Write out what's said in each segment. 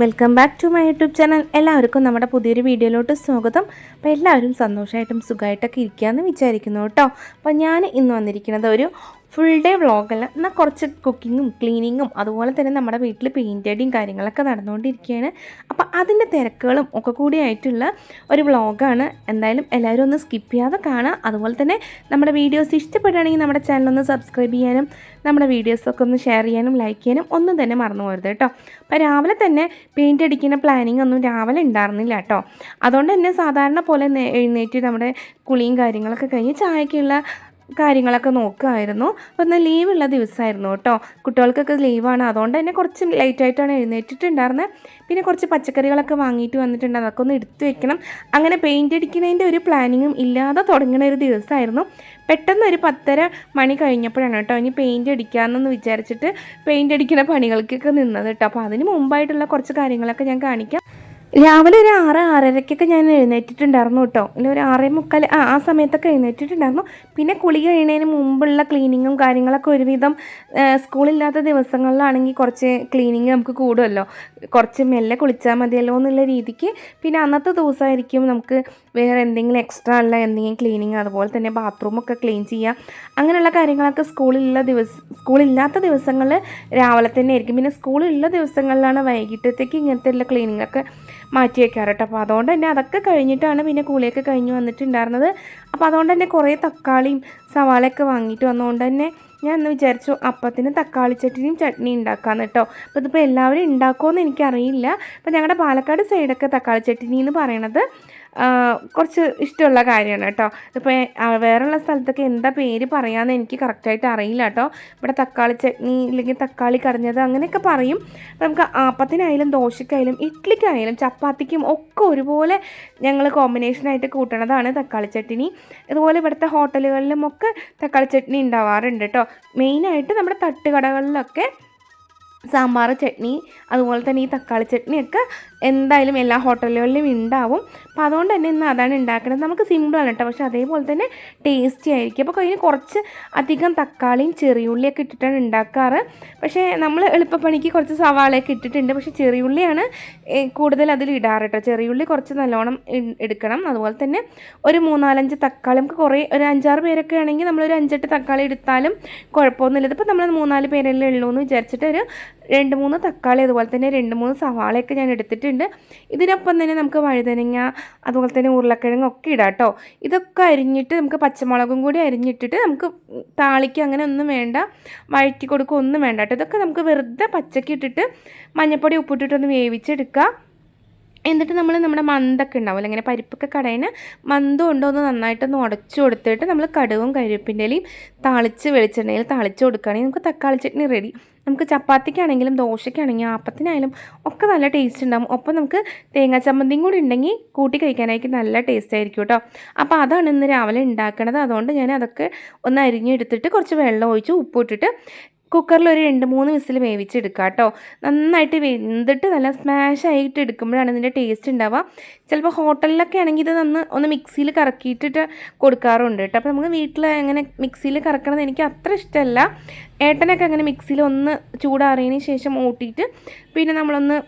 Welcome back to my YouTube channel എല്ലാവർക്കും നമ്മുടെ പുതിയൊരു വീഡിയോയിലോട്ട് സ്വാഗതം. അപ്പോൾ എല്ലാവരും സന്തോഷമായിട്ടും സുഖമായിട്ടൊക്കെ ഇരിക്കുകയെന്ന് വിചാരിക്കുന്നു കേട്ടോ. അപ്പോൾ ഞാൻ ഇന്ന് വന്നിരിക്കുന്നത് ഒരു ഫുൾ ഡേ വ്ളോഗല്ല എന്നാൽ കുറച്ച് കുക്കിങ്ങും ക്ലീനിങ്ങും അതുപോലെ തന്നെ നമ്മുടെ വീട്ടിൽ പെയിന്റ് കാര്യങ്ങളൊക്കെ നടന്നുകൊണ്ടിരിക്കുകയാണ്. അപ്പോൾ അതിന്റെ തിരക്കുകളും ഒക്കെ കൂടിയായിട്ടുള്ള ഒരു വ്ളോഗാണ് എന്തായാലും എല്ലാവരും ഒന്ന് സ്കിപ്പ് ചെയ്യാതെ കാണാം. അതുപോലെ തന്നെ നമ്മുടെ വീഡിയോസ് ഇഷ്ടപ്പെടുകയാണെങ്കിൽ നമ്മുടെ ചാനൽ ഒന്ന് സബ്സ്ക്രൈബ് ചെയ്യാനും നമ്മുടെ വീഡിയോസൊക്കെ ഒന്ന് ഷെയർ ചെയ്യാനും ലൈക്ക് ചെയ്യാനും ഒന്നും തന്നെ മറന്നു പോകരുത് കേട്ടോ. അപ്പോൾ രാവിലെ തന്നെ പെയിന്റ് അടിക്കുന്ന പ്ലാനിങ് ഒന്നും രാവിലെ ഉണ്ടായിരുന്നില്ല കേട്ടോ. അതുകൊണ്ട് തന്നെ സാധാരണ പോലെ എഴുന്നേറ്റ് നമ്മുടെ കുളിയും കാര്യങ്ങളൊക്കെ കഴിഞ്ഞ് ചായക്കുള്ള കാര്യങ്ങളൊക്കെ നോക്കുമായിരുന്നു അപ്പോൾ ഇന്ന് ലീവുള്ള ദിവസമായിരുന്നു കേട്ടോ. കുട്ടികൾക്കൊക്കെ ലീവാണ് അതുകൊണ്ട് തന്നെ കുറച്ച് ലേറ്റായിട്ടാണ് എഴുന്നേറ്റിട്ടുണ്ടായിരുന്നത് പിന്നെ കുറച്ച് പച്ചക്കറികളൊക്കെ വാങ്ങിയിട്ട് വന്നിട്ടുണ്ട്. അതൊക്കെ ഒന്ന് എടുത്തു വെക്കണം. അങ്ങനെ പെയിന്റ് അടിക്കുന്നതിന്റെ ഒരു പ്ലാനിങ്ങും ഇല്ലാതെ തുടങ്ങുന്ന ഒരു ദിവസമായിരുന്നു. പെട്ടെന്ന് ഒരു പത്തര മണി കഴിഞ്ഞപ്പോഴാണ് കേട്ടോ ഇനി പെയിന്റ് അടിക്കാമെന്നൊന്ന് വിചാരിച്ചിട്ട് പെയിന്റ് അടിക്കുന്ന പണികൾക്കൊക്കെ നിന്നത് കേട്ടോ. അപ്പോൾ അതിന് മുമ്പായിട്ടുള്ള കുറച്ച് കാര്യങ്ങളൊക്കെ ഞാൻ കാണിക്കാം. രാവിലെ ഒരു ആറ് ആറരയ്ക്കൊക്കെ ഞാൻ എഴുന്നേറ്റിട്ടുണ്ടായിരുന്നു കേട്ടോ. അല്ലെങ്കിൽ ഒരു ആറേ മുക്കാൽ ആ ആ സമയത്തൊക്കെ എഴുന്നേറ്റിട്ടുണ്ടായിരുന്നു. പിന്നെ കുളി കഴിയുന്നതിന് മുമ്പുള്ള ക്ലീനിങ്ങും കാര്യങ്ങളൊക്കെ ഒരുവിധം സ്കൂളില്ലാത്ത ദിവസങ്ങളിലാണെങ്കിൽ കുറച്ച് ക്ലീനിങ് നമുക്ക് കൂടുമല്ലോ. കുറച്ച് മെല്ലെ കുളിച്ചാൽ മതിയല്ലോ എന്നുള്ള രീതിക്ക്. പിന്നെ അന്നത്തെ ദിവസമായിരിക്കും നമുക്ക് വേറെ എന്തെങ്കിലും എക്സ്ട്രാ ഉള്ള എന്തെങ്കിലും ക്ലീനിങ് അതുപോലെ തന്നെ ബാത്റൂമൊക്കെ ക്ലീൻ ചെയ്യുക അങ്ങനെയുള്ള കാര്യങ്ങളൊക്കെ സ്കൂളിലുള്ള ദിവസം സ്കൂളില്ലാത്ത ദിവസങ്ങളിൽ രാവിലെ തന്നെ ആയിരിക്കും. പിന്നെ സ്കൂളിലുള്ള ദിവസങ്ങളിലാണ് വൈകിട്ടത്തേക്ക് ഇങ്ങനത്തെ ഉള്ള ക്ലീനിങ് ഒക്കെ മാറ്റി വെക്കാറ് കേട്ടോ. അപ്പോൾ അതുകൊണ്ട് തന്നെ അതൊക്കെ കഴിഞ്ഞിട്ടാണ് പിന്നെ കൂളിയൊക്കെ കഴിഞ്ഞ് വന്നിട്ടുണ്ടായിരുന്നത്. അപ്പോൾ അതുകൊണ്ട് തന്നെ കുറേ തക്കാളിയും സവാളയൊക്കെ വാങ്ങിയിട്ട് വന്നതുകൊണ്ട് തന്നെ ഞാൻ ഒന്ന് വിചാരിച്ചു അപ്പത്തിന് തക്കാളി ചട്നിയും ചട്നി ഉണ്ടാക്കാമെന്ന് കേട്ടോ. അപ്പോൾ ഇതിപ്പോൾ എല്ലാവരും ഉണ്ടാക്കുമോയെന്ന് എനിക്കറിയില്ല. അപ്പോൾ ഞങ്ങളുടെ പാലക്കാട് സൈഡൊക്കെ തക്കാളി ചട്ടിനി എന്ന് പറയണത് കുറച്ച് ഇഷ്ടമുള്ള കാര്യമാണ് കേട്ടോ. ഇപ്പോൾ വേറെയുള്ള സ്ഥലത്തൊക്കെ എന്താ പേര് പറയാമെന്ന് എനിക്ക് കറക്റ്റായിട്ട് അറിയില്ല കേട്ടോ. ഇവിടെ തക്കാളി ചട്നി ഇല്ലെങ്കിൽ തക്കാളി കടഞ്ഞത് അങ്ങനെയൊക്കെ പറയും. നമുക്ക് ആപ്പത്തിനായാലും ദോശയ്ക്കായാലും ഇഡ്ലിക്കായാലും ചപ്പാത്തിക്കും ഒക്കെ ഒരുപോലെ ഞങ്ങൾ കോമ്പിനേഷനായിട്ട് കൂട്ടണതാണ് തക്കാളി ചട്നി. അതുപോലെ ഇവിടുത്തെ ഹോട്ടലുകളിലും ഒക്കെ തക്കാളി ചട്നി ഉണ്ടാവാറുണ്ട് കേട്ടോ. മെയിനായിട്ട് നമ്മുടെ തട്ടുകടകളിലൊക്കെ സാമ്പാർ ചട്നി അതുപോലെ തന്നെ ഈ തക്കാളി ചട്നിയൊക്കെ എന്തായാലും എല്ലാ ഹോട്ടലുകളിലും ഉണ്ടാവും. അപ്പോൾ അതുകൊണ്ട് തന്നെ ഇന്ന് അതാണ് ഉണ്ടാക്കുന്നത് നമുക്ക് സിമ്പിളാണ് കേട്ടോ. പക്ഷേ അതേപോലെ തന്നെ ടേസ്റ്റി ആയിരിക്കും. അപ്പോൾ അതിന് കുറച്ച് അധികം തക്കാളിയും ചെറിയുള്ളിയൊക്കെ ഇട്ടിട്ടാണ് ഉണ്ടാക്കാറ്. പക്ഷേ നമ്മൾ എളുപ്പപ്പണിക്ക് കുറച്ച് സവാളയൊക്കെ ഇട്ടിട്ടുണ്ട്. പക്ഷേ ചെറിയുള്ളിയാണ് കൂടുതൽ അതിൽ ഇടാറ് കേട്ടോ. ചെറിയുള്ളി കുറച്ച് നല്ലോണം എടുക്കണം. അതുപോലെ തന്നെ ഒരു മൂന്നാലഞ്ച് തക്കാളി നമുക്ക് കുറേ ഒരു അഞ്ചാറ് പേരൊക്കെ ആണെങ്കിൽ നമ്മളൊരു അഞ്ചെട്ട് തക്കാളി എടുത്താലും കുഴപ്പമൊന്നുമില്ല. ഇതിപ്പോൾ നമ്മൾ മൂന്നാൽ പേരല്ലേ ഉള്ളൂ എന്ന് വിചാരിച്ചിട്ട് ഒരു രണ്ട് മൂന്ന് തക്കാളി അതുപോലെ തന്നെ രണ്ട് മൂന്ന് സവാളയൊക്കെ ഞാൻ എടുത്തിട്ടുണ്ട്. ഇതിനൊപ്പം തന്നെ നമുക്ക് വഴുതനങ്ങ അതുപോലെ തന്നെ ഉരുളക്കിഴങ്ങൊക്കെ ഇടാം കേട്ടോ. ഇതൊക്കെ അരിഞ്ഞിട്ട് നമുക്ക് പച്ചമുളകും കൂടി അരിഞ്ഞിട്ടിട്ട് നമുക്ക് താളിക്ക് അങ്ങനെ ഒന്നും വേണ്ട വഴറ്റി കൊടുക്കുക ഒന്നും വേണ്ട കേട്ടോ. ഇതൊക്കെ നമുക്ക് വെറുതെ പച്ചക്ക് ഇട്ടിട്ട് മഞ്ഞപ്പൊടി ഉപ്പിട്ടിട്ടൊന്ന് വേവിച്ചെടുക്കുക. എന്നിട്ട് നമ്മൾ നമ്മുടെ മന്തൊക്കെ ഉണ്ടാവില്ല ഇങ്ങനെ പരിപ്പൊക്കെ കടയിന് ഉണ്ടോ എന്ന് നന്നായിട്ടൊന്ന് ഉടച്ചു കൊടുത്തിട്ട് നമ്മൾ കടുവും കരിവേപ്പിന്റെലയും താളിച്ച് വെളിച്ചെണ്ണയിൽ താളിച്ച് കൊടുക്കുകയാണെങ്കിൽ നമുക്ക് തക്കാളി ചട്നി റെഡി നമുക്ക് ചപ്പാത്തിക്കാണെങ്കിലും ദോശയ്ക്കാണെങ്കിലും ആപ്പത്തിനായാലും ഒക്കെ നല്ല ടേസ്റ്റ് ഉണ്ടാകും ഒപ്പം നമുക്ക് തേങ്ങാ ചമ്മന്തിയും കൂടി ഉണ്ടെങ്കിൽ കൂട്ടി കഴിക്കാനായിരിക്കും നല്ല ടേസ്റ്റ് ആയിരിക്കും കേട്ടോ. അപ്പോൾ അതാണ് ഇന്ന് രാവിലെ ഉണ്ടാക്കണത്. അതുകൊണ്ട് ഞാൻ അതൊക്കെ ഒന്ന് അരിഞ്ഞെടുത്തിട്ട് കുറച്ച് വെള്ളം ഒഴിച്ച് ഉപ്പ് ഇട്ടിട്ട് കുക്കറിൽ ഒരു രണ്ട് മൂന്ന് വിസിൽ വേവിച്ചെടുക്കുക കേട്ടോ നന്നായിട്ട് വെന്തിട്ട് നല്ല സ്മാഷ് ആയിട്ട് എടുക്കുമ്പോഴാണ് ഇതിന്റെ ടേസ്റ്റ് ഉണ്ടാവുക. ചിലപ്പോൾ ഹോട്ടലിലൊക്കെ ആണെങ്കിൽ ഇത് നന്ന് ഒന്ന് മിക്സിയിൽ കറക്കിയിട്ടിട്ട് കൊടുക്കാറുണ്ട് കേട്ടോ അപ്പോൾ നമുക്ക് വീട്ടിൽ അങ്ങനെ മിക്സിയിൽ കറക്കണത് എനിക്ക് അത്ര ഇഷ്ടമല്ല. ഏട്ടനൊക്കെ അങ്ങനെ മിക്സിയിൽ ഒന്ന് ചൂടാറിയതിന് ശേഷം ഓട്ടിയിട്ട് പിന്നെ നമ്മളൊന്ന്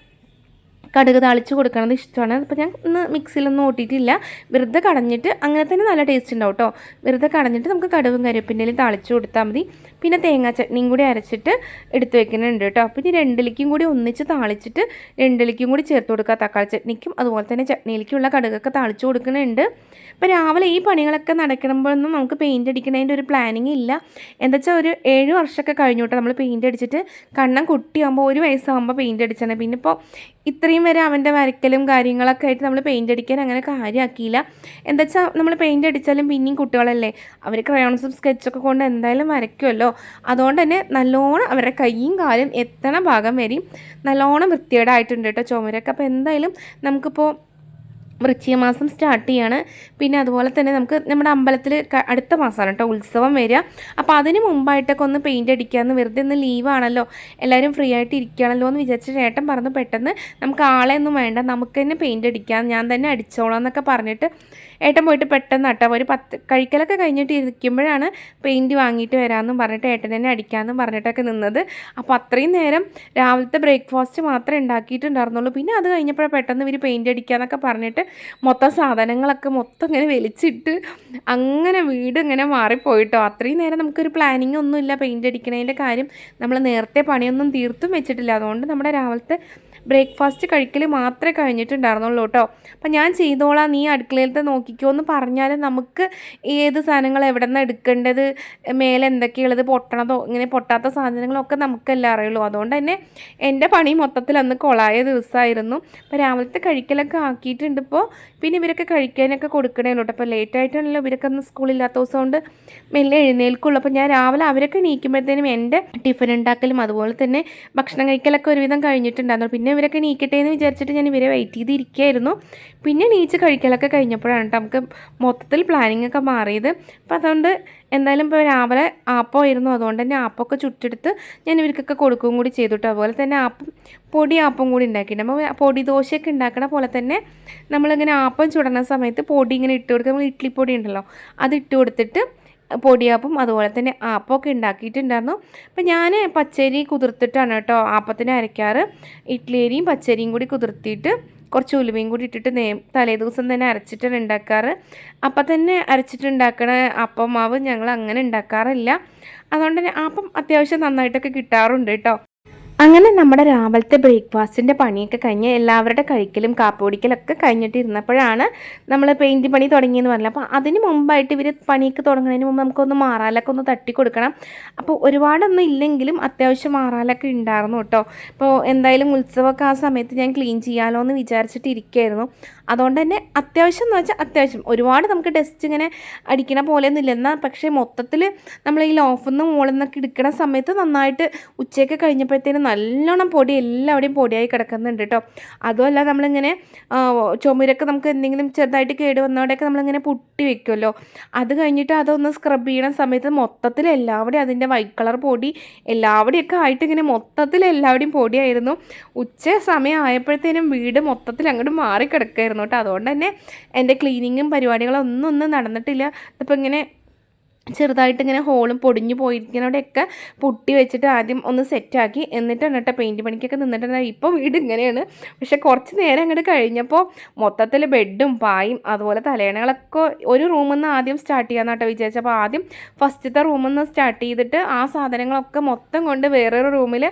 കടുക് താളിച്ച് കൊടുക്കണത് ഇഷ്ടമാണ്. അപ്പോൾ ഞാൻ ഇന്ന് മിക്സിയിലൊന്നും ഓട്ടിയിട്ടില്ല. വെറുതെ കടഞ്ഞിട്ട് അങ്ങനെ തന്നെ നല്ല ടേസ്റ്റ് ഉണ്ടാവും കേട്ടോ വെറുതെ കടഞ്ഞിട്ട് നമുക്ക് കടുവും കരിവേപ്പിന്റെലും താളിച്ച് കൊടുത്താൽ മതി. പിന്നെ തേങ്ങാ ചട്നിയും കൂടി അരച്ചിട്ട് എടുത്ത് വെക്കുന്നുണ്ട് കേട്ടോ അപ്പോൾ ഇനി രണ്ടിലേക്കും കൂടി ഒന്നിച്ച് താളിച്ചിട്ട് രണ്ടിലേക്കും കൂടി ചേർത്ത് കൊടുക്കുക. തക്കാളി ചട്നിക്കും അതുപോലെ തന്നെ ചട്നിയിലേക്കുള്ള കടുകൊക്കെ താളിച്ച് കൊടുക്കുന്നുണ്ട്. അപ്പോൾ രാവിലെ ഈ പണികളൊക്കെ നടക്കുമ്പോഴൊന്നും നമുക്ക് പെയിന്റ് അടിക്കുന്നതിന്റെ ഒരു പ്ലാനിങ് ഇല്ല. എന്താ വെച്ചാൽ ഒരു ഏഴ് വർഷമൊക്കെ കഴിഞ്ഞു നമ്മൾ പെയിന്റ് അടിച്ചിട്ട്. കണ്ണം കുട്ടിയാകുമ്പോൾ ഒരു വയസ്സാകുമ്പോൾ പെയിന്റ് അടിച്ചാണ്. പിന്നെ ഇപ്പോൾ ഇത്രയും വരെ അവന്റെ വരയ്ക്കലും കാര്യങ്ങളൊക്കെ ആയിട്ട് നമ്മൾ പെയിന്റ് അടിക്കാൻ അങ്ങനെ കാര്യമാക്കിയില്ല എന്താ വെച്ചാൽ നമ്മൾ പെയിന്റ് അടിച്ചാലും പിന്നെയും കുട്ടികളല്ലേ? അവർ ക്രയോൺസും സ്കെച്ചൊക്കെ കൊണ്ട് എന്തായാലും വരയ്ക്കുമല്ലോ അതുകൊണ്ട് തന്നെ നല്ലോണം അവരുടെ കൈയും കാലും എത്തണ ഭാഗം വരെയും നല്ലോണം വൃത്തികേടായിട്ടുണ്ട് കേട്ടോ ചുമരൊക്കെ. അപ്പോൾ എന്തായാലും നമുക്കിപ്പോൾ വൃശ്ചിക മാസം സ്റ്റാർട്ട് ചെയ്യാണ്. പിന്നെ അതുപോലെ തന്നെ നമുക്ക് നമ്മുടെ അമ്പലത്തിൽ അടുത്ത മാസമാണ് കേട്ടോ ഉത്സവം വരിക. അപ്പോൾ അതിന് മുമ്പായിട്ടൊക്കെ ഒന്ന് പെയിന്റ് അടിക്കാമെന്ന് വെറുതെ ഒന്ന് ലീവാണല്ലോ എല്ലാവരും ഫ്രീ ആയിട്ട് ഇരിക്കുകയാണല്ലോ എന്ന് വിചാരിച്ച ചേട്ടൻ പറഞ്ഞു പെട്ടെന്ന് നമുക്ക് ആളെ ഒന്നും വേണ്ട നമുക്ക് തന്നെ പെയിന്റ് അടിക്കാം ഞാൻ തന്നെ അടിച്ചോളാം എന്നൊക്കെ പറഞ്ഞിട്ട് ഏട്ടൻ പോയിട്ട് പെട്ടെന്ന് കേട്ടോ. ഒരു പത്ത് കഴിക്കലൊക്കെ കഴിഞ്ഞിട്ട് ഇരിക്കുമ്പോഴാണ് പെയിന്റ് വാങ്ങിയിട്ട് വരാമെന്നും പറഞ്ഞിട്ട് ഏട്ടൻ തന്നെ അടിക്കാമെന്നും പറഞ്ഞിട്ടൊക്കെ നിന്നത്. അപ്പോൾ അത്രയും നേരം രാവിലത്തെ ബ്രേക്ക്ഫാസ്റ്റ് മാത്രമേ ഉണ്ടാക്കിയിട്ടുണ്ടായിരുന്നുള്ളൂ. പിന്നെ അത് കഴിഞ്ഞപ്പോൾ പെട്ടെന്ന് ഇവർ പെയിന്റ് അടിക്കാമെന്നൊക്കെ പറഞ്ഞിട്ട് മൊത്തം സാധനങ്ങളൊക്കെ മൊത്തം ഇങ്ങനെ വലിച്ചിട്ട് അങ്ങനെ വീട് ഇങ്ങനെ മാറിപ്പോയിട്ടോ. അത്രയും നേരം നമുക്കൊരു പ്ലാനിങ് ഒന്നുമില്ല പെയിന്റ് അടിക്കണതിന്റെ കാര്യം. നമ്മൾ നേരത്തെ പണിയൊന്നും തീർത്തും വെച്ചിട്ടില്ല. അതുകൊണ്ട് നമ്മുടെ രാവിലത്തെ ബ്രേക്ക്ഫാസ്റ്റ് കഴിക്കൽ മാത്രമേ കഴിഞ്ഞിട്ടുണ്ടായിരുന്നുള്ളൂ കേട്ടോ. അപ്പം ഞാൻ ചെയ്തോളാം. നീ അടുക്കളയിലത്തെ നോക്കിക്കോ എന്ന് പറഞ്ഞാൽ നമുക്ക് ഏത് സാധനങ്ങൾ എവിടെ നിന്ന് എടുക്കേണ്ടത്? മേലെ എന്തൊക്കെയുള്ളത് പൊട്ടണതോ ഇങ്ങനെ പൊട്ടാത്ത സാധനങ്ങളൊക്കെ നമുക്കെല്ലാം അറിയുള്ളൂ. അതുകൊണ്ട് തന്നെ എന്റെ പണി മൊത്തത്തിൽ അന്ന് കൊളായ ദിവസമായിരുന്നു. അപ്പോൾ രാവിലത്തെ കഴിക്കലൊക്കെ ആക്കിയിട്ടുണ്ട് ഇപ്പോൾ. പിന്നെ ഇവരൊക്കെ കഴിക്കാനൊക്കെ കൊടുക്കണേ കേട്ടോ. അപ്പോൾ ലേറ്റ് ആയിട്ടാണല്ലോ ഇവരൊക്കെ അന്ന് സ്കൂളില്ലാത്ത ദിവസം കൊണ്ട് മെല്ലെ എഴുന്നേൽക്കുള്ളൂ. അപ്പോൾ ഞാൻ രാവിലെ അവരൊക്കെ നീക്കുമ്പോഴത്തേനും എന്റെ ടിഫിൻ ഉണ്ടാക്കലും അതുപോലെ തന്നെ ഭക്ഷണം കഴിക്കലൊക്കെ ഒരുവിധം കഴിഞ്ഞിട്ടുണ്ടായിരുന്നു. പിന്നെ ഇവരൊക്കെ നീക്കട്ടെ എന്ന് വിചാരിച്ചിട്ട് ഞാൻ ഇവരെ വെയിറ്റ് ചെയ്തിരിക്കുകയായിരുന്നു. പിന്നെ നീച്ച് കഴിക്കലൊക്കെ കഴിഞ്ഞപ്പോഴാണ് കേട്ടോ നമുക്ക് മൊത്തത്തിൽ പ്ലാനിങ് ഒക്കെ മാറിയത്. അപ്പം അതുകൊണ്ട് എന്തായാലും ഇപ്പോൾ രാവിലെ ആപ്പമായിരുന്നു അതുകൊണ്ട് തന്നെ ആപ്പമൊക്കെ ചുട്ടെടുത്ത് ഞാൻ ഇവർക്കൊക്കെ കൊടുക്കുകയും കൂടി ചെയ്തു കേട്ടോ അതുപോലെ തന്നെ ആപ്പം പൊടി ആപ്പം കൂടി ഉണ്ടാക്കിയിട്ടുണ്ട്. അപ്പോൾ പൊടി ദോശയൊക്കെ ഉണ്ടാക്കണ പോലെ തന്നെ നമ്മളിങ്ങനെ ആപ്പം ചുടണ സമയത്ത് പൊടി ഇങ്ങനെ ഇട്ട് കൊടുക്കുക. നമ്മൾ ഇഡ്ഡലി പൊടി ഉണ്ടല്ലോ അത് ഇട്ട് കൊടുത്തിട്ട് പൊടിയാപ്പം അതുപോലെ തന്നെ ആപ്പമൊക്കെ ഉണ്ടാക്കിയിട്ടുണ്ടായിരുന്നു. അപ്പം ഞാൻ പച്ചരി കുതിർത്തിട്ടാണ് കേട്ടോ ആപ്പത്തിന് അരയ്ക്കാറ്. ഇഡ്ഡലിയരിയും പച്ചരിയും കൂടി കുതിർത്തിയിട്ട് കുറച്ച് ഉലുവയും കൂടി ഇട്ടിട്ട് നേ തലേ ദിവസം തന്നെ അരച്ചിട്ടാണ് ഉണ്ടാക്കാറ്. അപ്പം തന്നെ അരച്ചിട്ടുണ്ടാക്കണ അപ്പം മാവ് ഞങ്ങൾ അങ്ങനെ ഉണ്ടാക്കാറില്ല. അതുകൊണ്ട് തന്നെ അപ്പം അത്യാവശ്യം നന്നായിട്ടൊക്കെ കിട്ടാറുണ്ട് കേട്ടോ. അങ്ങനെ നമ്മുടെ രാവിലത്തെ ബ്രേക്ക്ഫാസ്റ്റിന്റെ പണിയൊക്കെ കഴിഞ്ഞ് എല്ലാവരുടെ കഴിക്കലും കാപ്പൊടിക്കലൊക്കെ കഴിഞ്ഞിട്ട് ഇരുന്നപ്പോഴാണ് നമ്മൾ പെയിന്റ് പണി തുടങ്ങിയെന്ന് പറഞ്ഞത്. അപ്പോൾ അതിന് മുമ്പായിട്ട് ഇവർ പണിയൊക്കെ തുടങ്ങുന്നതിന് മുമ്പ് നമുക്കൊന്ന് മാറാലൊക്കെ ഒന്ന് തട്ടി കൊടുക്കണം. അപ്പോൾ ഒരുപാടൊന്നും ഇല്ലെങ്കിലും അത്യാവശ്യം മാറാലൊക്കെ ഉണ്ടായിരുന്നു കേട്ടോ. ഇപ്പോൾ എന്തായാലും ഉത്സവമൊക്കെ ആ സമയത്ത് ഞാൻ ക്ലീൻ ചെയ്യാമല്ലോ എന്ന് വിചാരിച്ചിട്ട് ഇരിക്കുകയായിരുന്നു അതുകൊണ്ട് തന്നെ അത്യാവശ്യം എന്ന് വെച്ചാൽ അത്യാവശ്യം. ഒരുപാട് നമുക്ക് ഡസ്റ്റ് ഇങ്ങനെ അടിക്കണ പോലെയൊന്നും ഇല്ല. എന്നാൽ പക്ഷേ മൊത്തത്തിൽ നമ്മൾ ഈ ലോഫിൽ നിന്ന് മുകളിൽ നിന്നൊക്കെ എടുക്കണ സമയത്ത് നന്നായിട്ട് ഉച്ചയൊക്കെ കഴിഞ്ഞപ്പോഴത്തേനും നല്ലോണം പൊടി എല്ലാവിടെയും പൊടിയായി കിടക്കുന്നുണ്ട് കേട്ടോ അതുമല്ല നമ്മളിങ്ങനെ ചുമരൊക്കെ നമുക്ക് എന്തെങ്കിലും ചെറുതായിട്ട് കേട് വന്നവിടെയൊക്കെ നമ്മളിങ്ങനെ പുട്ടി വെക്കുമല്ലോ അത് കഴിഞ്ഞിട്ട് അതൊന്ന് സ്ക്രബ് ചെയ്യണ സമയത്ത് മൊത്തത്തിൽ എല്ലാവിടെയും അതിന്റെ വൈറ്റ് കളർ പൊടി എല്ലാവിടെയൊക്കെ ആയിട്ട് ഇങ്ങനെ മൊത്തത്തിൽ എല്ലാവിടെയും പൊടിയായിരുന്നു. ഉച്ച സമയം ആയപ്പോഴത്തേനും വീട് മൊത്തത്തിൽ അങ്ങോട്ട് മാറി കിടക്കായിരുന്നു കേട്ടോ അതുകൊണ്ട് തന്നെ എന്റെ ക്ലീനിങ്ങും പരിപാടികളൊന്നും ഒന്നും നടന്നിട്ടില്ല. ഇപ്പം ഇങ്ങനെ ചെറുതായിട്ട് ഇങ്ങനെ ഹോളും പൊടിഞ്ഞു പോയിരിക്കുന്നവിടെയൊക്കെ പൊട്ടി വെച്ചിട്ട് ആദ്യം ഒന്ന് സെറ്റാക്കി. എന്നിട്ടാണ് കേട്ടോ പെയിന്റ് പണിക്കൊക്കെ നിന്നിട്ടുണ്ട് ഇപ്പോൾ വീട് ഇങ്ങനെയാണ്. പക്ഷെ കുറച്ച് നേരം അങ്ങോട്ട് കഴിഞ്ഞപ്പോൾ മൊത്തത്തിൽ ബെഡും പായും അതുപോലെ തലേണകളൊക്കെ ഒരു റൂമിൽ നിന്ന് ആദ്യം സ്റ്റാർട്ട് ചെയ്യാമെന്ന് കേട്ടോ വിചാരിച്ചപ്പോൾ ആദ്യം ഫസ്റ്റത്തെ റൂമിൽ നിന്ന് സ്റ്റാർട്ട് ചെയ്തിട്ട് ആ സാധനങ്ങളൊക്കെ മൊത്തം കൊണ്ട് വേറൊരു റൂമിൽ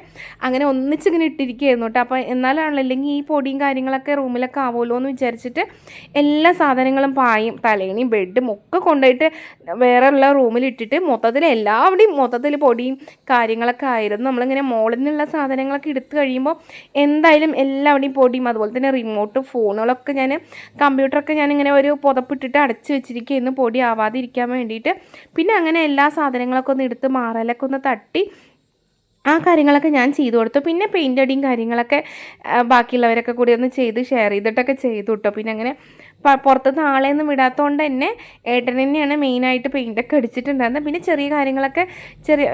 അങ്ങനെ ഒന്നിച്ചിങ്ങനെ ഇട്ടിരിക്കുകയായിരുന്നു കേട്ടോ. അപ്പോൾ എന്നാലാണല്ലോ അല്ലെങ്കിൽ ഈ പൊടിയും കാര്യങ്ങളൊക്കെ റൂമിലൊക്കെ ആവുമല്ലോ എന്ന് വിചാരിച്ചിട്ട് എല്ലാ സാധനങ്ങളും പായും തലേണിയും ബെഡും ഒക്കെ കൊണ്ടുപോയിട്ട് വേറെയുള്ള റൂമിലിട്ടിട്ട് മൊത്തത്തിൽ എല്ലാവിടെയും മൊത്തത്തിൽ പൊടിയും കാര്യങ്ങളൊക്കെ ആയിരുന്നു. നമ്മളിങ്ങനെ മോളിൽ നിന്നുള്ള സാധനങ്ങളൊക്കെ എടുത്തു കഴിയുമ്പോൾ എന്തായാലും എല്ലാവിടെയും പൊടിയും അതുപോലെ തന്നെ റിമോട്ട് ഫോണുകളൊക്കെ ഞാൻ കമ്പ്യൂട്ടറൊക്കെ ഞാനിങ്ങനെ ഒരു പുതപ്പിട്ടിട്ട് അടച്ചു വെച്ചിരിക്കുന്നു. പൊടി ആവാതിരിക്കാൻ വേണ്ടിയിട്ട്. പിന്നെ അങ്ങനെ എല്ലാ സാധനങ്ങളൊക്കെ ഒന്ന് എടുത്ത് മാറലൊക്കെ ഒന്ന് തട്ടി ആ കാര്യങ്ങളൊക്കെ ഞാൻ ചെയ്തു കൊടുത്തു. പിന്നെ പെയിന്റ് അടിയും കാര്യങ്ങളൊക്കെ ബാക്കിയുള്ളവരൊക്കെ കൂടി ഒന്ന് ചെയ്ത് ഷെയർ ചെയ്തിട്ടൊക്കെ ചെയ്തു കേട്ടോ പിന്നെ അങ്ങനെ പുറത്തുനിന്ന് ആളെയൊന്നും വിടാത്തതുകൊണ്ട് തന്നെ ഏട്ടൻ തന്നെയാണ് മെയിനായിട്ട് പെയിന്റൊക്കെ അടിച്ചിട്ടുണ്ടായിരുന്നത് പിന്നെ ചെറിയ കാര്യങ്ങളൊക്കെ ചെറിയ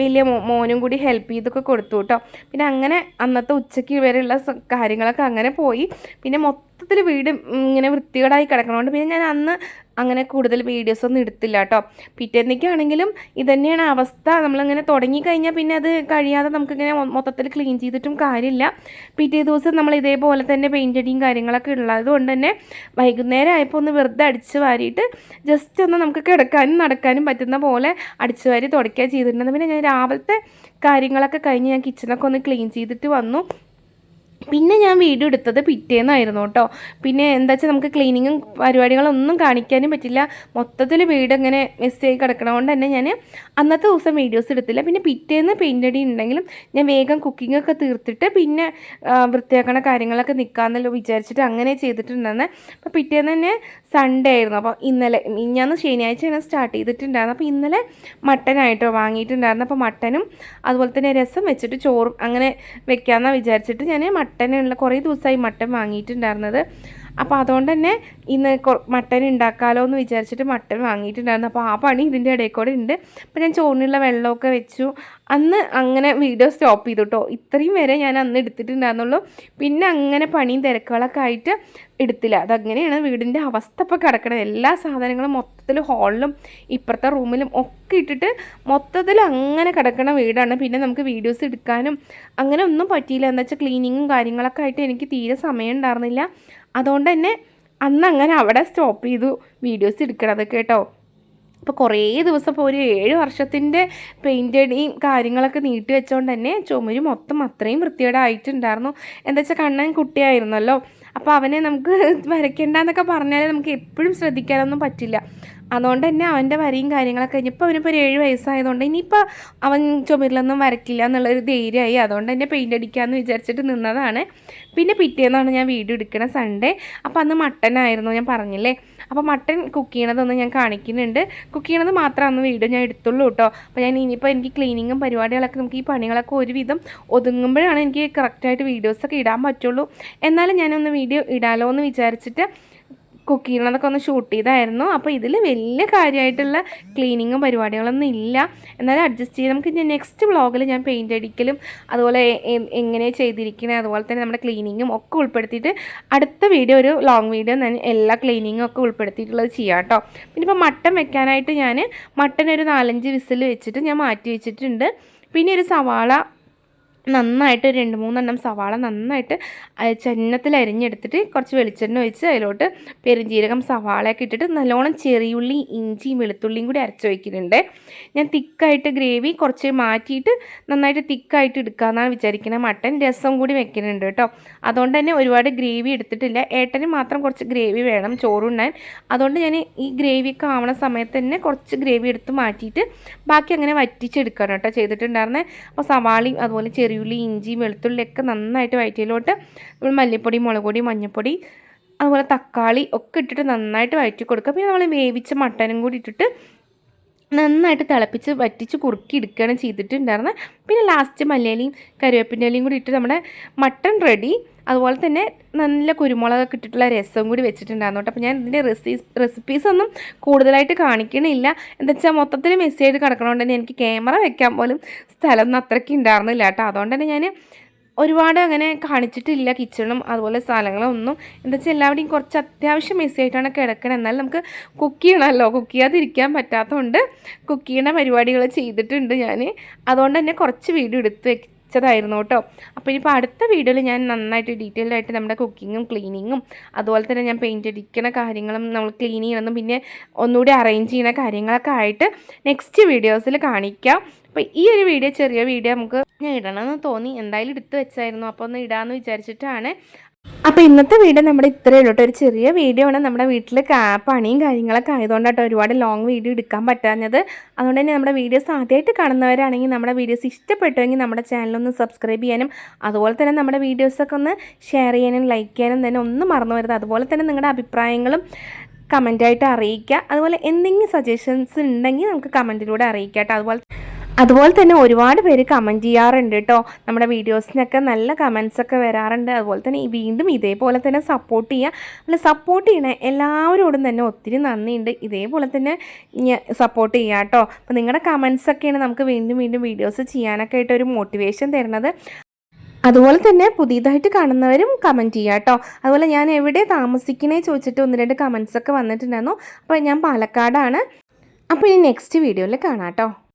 വലിയ മോനും കൂടി ഹെൽപ്പ് ചെയ്തൊക്കെ കൊടുത്തു കേട്ടോ പിന്നെ അങ്ങനെ അന്നത്തെ ഉച്ചയ്ക്ക് വരെയുള്ള കാര്യങ്ങളൊക്കെ അങ്ങനെ പോയി. പിന്നെ മൊത്തത്തിൽ വീട് ഇങ്ങനെ വൃത്തികേടായി കിടക്കണോണ്ട് പിന്നെ ഞാൻ അന്ന് അങ്ങനെ കൂടുതൽ വീഡിയോസ് ഒന്നും എടുത്തില്ല കേട്ടോ പിറ്റേന്നേക്കാണെങ്കിലും ഇതന്നെയാണ് അവസ്ഥ. നമ്മളിങ്ങനെ തുടങ്ങിക്കഴിഞ്ഞാൽ പിന്നെ അത് കഴിയാതെ നമുക്കിങ്ങനെ മൊത്തത്തിൽ ക്ലീൻ ചെയ്തിട്ടും കാര്യമില്ല. പിറ്റേ ദിവസം നമ്മൾ ഇതേപോലെ തന്നെ പെയിന്റ് അടിയും കാര്യങ്ങളൊക്കെ ഉള്ളതുകൊണ്ട് തന്നെ വൈകുന്നേരം ആയപ്പോൾ ഒന്ന് വെറുതെ അടിച്ച് വാരിയിട്ട് ജസ്റ്റ് ഒന്ന് നമുക്ക് കിടക്കാനും നടക്കാനും പറ്റുന്ന പോലെ അടിച്ച് വാരി തുടയ്ക്കുക ചെയ്തിട്ടുണ്ടെന്ന് പിന്നെ ഞാൻ രാവിലത്തെ കാര്യങ്ങളൊക്കെ കഴിഞ്ഞ് ഞാൻ കിച്ചണൊക്കെ ഒന്ന് ക്ലീൻ ചെയ്തിട്ട് വന്നു. പിന്നെ ഞാൻ വീഡിയോ എടുത്തത് പിറ്റേന്നായിരുന്നു കേട്ടോ. പിന്നെ എന്താ വെച്ചാൽ നമുക്ക് ക്ലീനിങ്ങും പരിപാടികളൊന്നും കാണിക്കാനും പറ്റില്ല. മൊത്തത്തിൽ വീട് ഇങ്ങനെ മിസ്സായി കിടക്കണതുകൊണ്ട് തന്നെ ഞാൻ അന്നത്തെ ദിവസം വീഡിയോസ് എടുത്തില്ല. പിന്നെ പിറ്റേന്ന് പെയിന്റ് അടി ഉണ്ടെങ്കിലും ഞാൻ വേഗം കുക്കിംഗ് ഒക്കെ തീർത്തിട്ട് പിന്നെ വൃത്തിയാക്കണ കാര്യങ്ങളൊക്കെ നിൽക്കാമെന്നല്ലോ വിചാരിച്ചിട്ട് അങ്ങനെ ചെയ്തിട്ടുണ്ടെന്ന്. അപ്പോൾ പിറ്റേന്ന് തന്നെ സൺഡേ ആയിരുന്നു. അപ്പോൾ ഇന്നലെ ഞാൻ ശനിയാഴ്ചയാണ് സ്റ്റാർട്ട് ചെയ്തിട്ടുണ്ടായിരുന്നു. അപ്പോൾ ഇന്നലെ മട്ടനായിട്ടോ വാങ്ങിയിട്ടുണ്ടായിരുന്നു. അപ്പോൾ മട്ടനും അതുപോലെ തന്നെ രസം വെച്ചിട്ട് ചോറും അങ്ങനെ വെക്കാമെന്നാണ് വിചാരിച്ചിട്ട് ഞാൻ മട്ടനുള്ള കുറേ ദിവസമായി മട്ടൻ വാങ്ങിയിട്ടുണ്ടായിരുന്നത്. അപ്പോൾ അതുകൊണ്ട് തന്നെ ഇന്ന് മട്ടൻ ഉണ്ടാക്കാമല്ലോ എന്ന് വിചാരിച്ചിട്ട് മട്ടൻ വാങ്ങിയിട്ടുണ്ടായിരുന്നു. അപ്പോൾ ആ പണി ഇതിന്റെ ഇടയിൽ കൂടെ ഉണ്ട് അപ്പോൾ ഞാൻ ചോറിനുള്ള വെള്ളമൊക്കെ വെച്ചു. അന്ന് അങ്ങനെ വീഡിയോ സ്റ്റോപ്പ് ചെയ്തു കേട്ടോ ഇത്രയും വരെ ഞാൻ അന്ന് എടുത്തിട്ടുണ്ടായിരുന്നുള്ളൂ. പിന്നെ അങ്ങനെ പണിയും തിരക്കുകളൊക്കെ ആയിട്ട് എടുത്തില്ല. അതങ്ങനെയാണ് വീടിന്റെ അവസ്ഥ ഇപ്പോൾ കിടക്കണത്. എല്ലാ സാധനങ്ങളും മൊത്തത്തിൽ ഹാളിലും ഇപ്പുറത്തെ റൂമിലും ഒക്കെ ഇട്ടിട്ട് മൊത്തത്തിൽ അങ്ങനെ കിടക്കണ വീടാണ്. പിന്നെ നമുക്ക് വീഡിയോസ് എടുക്കാനും അങ്ങനെ ഒന്നും പറ്റിയില്ല. എന്താ വെച്ചാൽ ക്ലീനിങ്ങും കാര്യങ്ങളൊക്കെ ആയിട്ട് എനിക്ക് തീരെ സമയം ഉണ്ടായിരുന്നില്ല. അതുകൊണ്ട് തന്നെ അന്ന് അങ്ങനെ അവിടെ സ്റ്റോപ്പ് ചെയ്തു വീഡിയോസ് എടുക്കണത് കേട്ടോ. അപ്പോൾ കുറേ ദിവസം ഇപ്പോൾ ഒരു ഏഴ് വർഷത്തിന്റെ പെയിന്റ് അടിയും കാര്യങ്ങളൊക്കെ നീട്ടി വെച്ചുകൊണ്ട് തന്നെ ചുമര് മൊത്തം അത്രയും വൃത്തികേടായിട്ടുണ്ടായിരുന്നു. എന്താ വെച്ചാൽ കണ്ണൻ കുട്ടിയായിരുന്നല്ലോ. അപ്പോൾ അവനെ നമുക്ക് വരയ്ക്കേണ്ട എന്നൊക്കെ പറഞ്ഞാൽ നമുക്ക് എപ്പോഴും ശ്രദ്ധിക്കാനൊന്നും പറ്റില്ല. അതുകൊണ്ട് തന്നെ അവന്റെ വരയും കാര്യങ്ങളൊക്കെ കഴിഞ്ഞപ്പോൾ അവനിപ്പോൾ ഒരു ഏഴ് വയസ്സായതുകൊണ്ട് ഇനിയിപ്പോൾ അവൻ ചുമരിലൊന്നും വരയ്ക്കില്ല എന്നുള്ളൊരു ധൈര്യമായി അതുകൊണ്ട് തന്നെ പെയിന്റ് അടിക്കാമെന്ന് വിചാരിച്ചിട്ട് നിന്നതാണ്. പിന്നെ പിറ്റേന്നാണ് ഞാൻ വീഡിയോ എടുക്കണ സൺഡേ അപ്പോൾ അന്ന് മട്ടനായിരുന്നു ഞാൻ പറഞ്ഞില്ലേ? അപ്പോൾ മട്ടൻ കുക്ക് ചെയ്യണതൊന്നും ഞാൻ കാണിക്കുന്നുണ്ട്. കുക്ക് ചെയ്യണത് മാത്രമേ അന്ന് വീഡിയോ ഞാൻ എടുത്തുള്ളൂ കേട്ടോ അപ്പോൾ ഞാൻ ഇനിയിപ്പോൾ എനിക്ക് ക്ലീനിങ്ങും പരിപാടികളൊക്കെ നമുക്ക് ഈ പണികളൊക്കെ ഒരുവിധം ഒതുങ്ങുമ്പോഴാണ് എനിക്ക് കറക്റ്റായിട്ട് വീഡിയോസൊക്കെ ഇടാൻ പറ്റുള്ളൂ. എന്നാലും ഞാനൊന്ന് വീഡിയോ ഇടാലോ എന്ന് വിചാരിച്ചിട്ട് കുക്ക് ചെയ്യണതൊക്കെ ഒന്ന് ഷൂട്ട് ചെയ്തായിരുന്നു. അപ്പോൾ ഇതിൽ വലിയ കാര്യമായിട്ടുള്ള ക്ലീനിങ്ങും പരിപാടികളൊന്നും ഇല്ല. എന്നാലും അഡ്ജസ്റ്റ് ചെയ്ത് നമുക്ക് നെക്സ്റ്റ് വ്ളോഗിൽ ഞാൻ പെയിന്റ് അടിക്കലും അതുപോലെ എങ്ങനെ ചെയ്തിരിക്കണേ അതുപോലെ തന്നെ നമ്മുടെ ക്ലീനിങ്ങും ഒക്കെ ഉൾപ്പെടുത്തിയിട്ട് അടുത്ത വീഡിയോ ഒരു ലോങ് വീഡിയോ ഞാൻ എല്ലാ ക്ലീനിങ്ങും ഒക്കെ ഉൾപ്പെടുത്തിയിട്ടുള്ളത് ചെയ്യാം കേട്ടോ. പിന്നെ ഇപ്പോൾ മട്ടൻ വെക്കാനായിട്ട് ഞാൻ മട്ടൻ ഒരു നാലഞ്ച് വിസിൽ വെച്ചിട്ട് ഞാൻ മാറ്റി വെച്ചിട്ടുണ്ട്. പിന്നെ ഒരു സവാള നന്നായിട്ട് രണ്ട് മൂന്നെണ്ണം സവാള നന്നായിട്ട് ചെന്നത്തിൽ അരിഞ്ഞെടുത്തിട്ട് കുറച്ച് വെളിച്ചെണ്ണ ഒഴിച്ച് അതിലോട്ട് പെരുംജീരകം സവാളയൊക്കെ ഇട്ടിട്ട് നല്ലോണം ചെറിയുള്ളി ഇഞ്ചിയും വെളുത്തുള്ളിയും കൂടി അരച്ച് വയ്ക്കുന്നുണ്ട് ഞാൻ തിക്കായിട്ട് ഗ്രേവി കുറച്ച് മാറ്റിയിട്ട് നന്നായിട്ട് തിക്കായിട്ട് എടുക്കാമെന്നാണ് വിചാരിക്കുന്നത് മട്ടൻ രസം കൂടി വെക്കുന്നുണ്ട് കേട്ടോ. അതുകൊണ്ട് തന്നെ ഒരുപാട് ഗ്രേവി എടുത്തിട്ടില്ല. ഏട്ടന് മാത്രം കുറച്ച് ഗ്രേവി വേണം ചോറുണ്ണാൻ അതുകൊണ്ട് ഞാൻ ഈ ഗ്രേവിയൊക്കെ ആവണ സമയത്ത് തന്നെ കുറച്ച് ഗ്രേവി എടുത്ത് മാറ്റിയിട്ട് ബാക്കി അങ്ങനെ വറ്റിച്ചെടുക്കണം കേട്ടോ ചെയ്തിട്ടുണ്ടായിരുന്നത് അപ്പോൾ സവാളയും അതുപോലെ ചെറിയുള്ളി ഇഞ്ചി വെളുത്തുള്ളിയൊക്കെ നന്നായിട്ട് വയറ്റിയിലോട്ട് നമ്മൾ മല്ലിപ്പൊടി മുളക് പൊടി മഞ്ഞൾപ്പൊടി അതുപോലെ തക്കാളി ഒക്കെ ഇട്ടിട്ട് നന്നായിട്ട് വയറ്റി കൊടുക്കുക. പിന്നെ നമ്മൾ വേവിച്ച മട്ടനും കൂടി ഇട്ടിട്ട് നന്നായിട്ട് തിളപ്പിച്ച് വറ്റിച്ച് കുറുക്കി എടുക്കുകയാണ് ചെയ്തിട്ടുണ്ടായിരുന്നത്. പിന്നെ ലാസ്റ്റ് മല്ലിയിലയും കറിവേപ്പിന്റെ ഇലയും കൂടി ഇട്ട് നമ്മുടെ മട്ടൺ റെഡി അതുപോലെ തന്നെ നല്ല കുരുമുളകൊക്കെ ഇട്ടിട്ടുള്ള രസം കൂടി വെച്ചിട്ടുണ്ടായിരുന്നു കേട്ടോ അപ്പോൾ ഞാൻ ഇതിന്റെ റെസീസ് റെസിപ്പീസ് ഒന്നും കൂടുതലായിട്ട് കാണിക്കണില്ല. എന്താ വെച്ചാൽ മൊത്തത്തിൽ മെസ്സേജ് കിടക്കണോണ്ട് തന്നെ എനിക്ക് ക്യാമറ വെക്കാൻ പോലും സ്ഥലമൊന്നും അത്രയ്ക്ക് ഉണ്ടായിരുന്നില്ല കേട്ടോ. അതുകൊണ്ട് തന്നെ ഞാൻ ഒരുപാട് അങ്ങനെ കാണിച്ചിട്ടില്ല കിച്ചണും അതുപോലെ സ്ഥലങ്ങളും ഒന്നും. എന്താ വെച്ചാൽ എല്ലാവരുടെയും കുറച്ച് അത്യാവശ്യം മെസ്സായിട്ടാണ് കിടക്കണത് എന്നാൽ നമുക്ക് കുക്ക് ചെയ്യണമല്ലോ. കുക്ക് ചെയ്യാതിരിക്കാൻ പറ്റാത്തതുകൊണ്ട് കുക്ക് ചെയ്യണ പരിപാടികൾ ചെയ്തിട്ടുണ്ട് ഞാൻ അതുകൊണ്ട് തന്നെ കുറച്ച് വീഡിയോ എടുത്ത് വെച്ചതായിരുന്നു കേട്ടോ. അപ്പോൾ ഇനിയിപ്പോൾ അടുത്ത വീഡിയോയിൽ ഞാൻ നന്നായിട്ട് ഡീറ്റെയിൽഡ് ആയിട്ട് നമ്മുടെ കുക്കിങ്ങും ക്ലീനിങ്ങും അതുപോലെ തന്നെ ഞാൻ പെയിന്റ് അടിക്കുന്ന കാര്യങ്ങളും നമ്മൾ ക്ലീൻ ചെയ്യണമെന്നും പിന്നെ ഒന്നുകൂടി അറേഞ്ച് ചെയ്യുന്ന കാര്യങ്ങളൊക്കെ ആയിട്ട് നെക്സ്റ്റ് വീഡിയോസിൽ കാണിക്കാം. അപ്പോൾ ഈ ഒരു വീഡിയോ ചെറിയ വീഡിയോ നമുക്ക് ഞാൻ ഇടണമെന്ന് തോന്നി. എന്തായാലും എടുത്ത് വെച്ചായിരുന്നു. അപ്പോൾ ഒന്ന് ഇടാമെന്ന് വിചാരിച്ചിട്ടാണ്. അപ്പോൾ ഇന്നത്തെ വീഡിയോ നമ്മുടെ ഇത്രയേ ഉള്ളൂ ഒരു ചെറിയ വീഡിയോ ആണ്. നമ്മുടെ വീട്ടിൽ പണിയും കാര്യങ്ങളൊക്കെ ആയതുകൊണ്ടാട്ടോ ഒരുപാട് ലോങ് വീഡിയോ എടുക്കാൻ പറ്റാഞ്ഞത്. അതുകൊണ്ട് തന്നെ നമ്മുടെ വീഡിയോസ് ആദ്യമായിട്ട് കാണുന്നവരാണെങ്കിൽ നമ്മുടെ വീഡിയോസ് ഇഷ്ടപ്പെട്ടുവെങ്കിൽ നമ്മുടെ ചാനലൊന്ന് സബ്സ്ക്രൈബ് ചെയ്യാനും അതുപോലെ തന്നെ നമ്മുടെ വീഡിയോസൊക്കെ ഒന്ന് ഷെയർ ചെയ്യാനും ലൈക്ക് ചെയ്യാനും തന്നെ ഒന്നും മറന്നു വരുത് അതുപോലെ തന്നെ നിങ്ങളുടെ അഭിപ്രായങ്ങളും കമന്റായിട്ട് അറിയിക്കുക. അതുപോലെ എന്തെങ്കിലും സജഷൻസ് ഉണ്ടെങ്കിൽ നമുക്ക് കമന്റിലൂടെ അറിയിക്കാം കേട്ടോ. അതുപോലെ അതുപോലെ തന്നെ ഒരുപാട് പേര് കമന്റ് ചെയ്യാറുണ്ട് കേട്ടോ നമ്മുടെ വീഡിയോസിനൊക്കെ നല്ല കമൻസൊക്കെ വരാറുണ്ട്. അതുപോലെ തന്നെ വീണ്ടും ഇതേപോലെ തന്നെ സപ്പോർട്ട് ചെയ്യുക അല്ല സപ്പോർട്ട് ചെയ്യണ എല്ലാവരോടും തന്നെ ഒത്തിരി നന്ദിയുണ്ട്. ഇതേപോലെ തന്നെ സപ്പോർട്ട് ചെയ്യുക കേട്ടോ അപ്പോൾ നിങ്ങളുടെ കമൻസൊക്കെയാണ് നമുക്ക് വീണ്ടും വീണ്ടും വീഡിയോസ് ചെയ്യാനൊക്കെ ആയിട്ട് ഒരു മോട്ടിവേഷൻ തരുന്നത്. അതുപോലെ തന്നെ പുതിയതായിട്ട് കാണുന്നവരും കമന്റ് ചെയ്യുക കേട്ടോ അതുപോലെ ഞാൻ എവിടെ താമസിക്കണേ ചോദിച്ചിട്ട് ഒന്ന് രണ്ട് കമൻസൊക്കെ വന്നിട്ടുണ്ടായിരുന്നു. അപ്പോൾ ഞാൻ പാലക്കാടാണ്. അപ്പോൾ ഇനി നെക്സ്റ്റ് വീഡിയോയിൽ കാണാം കേട്ടോ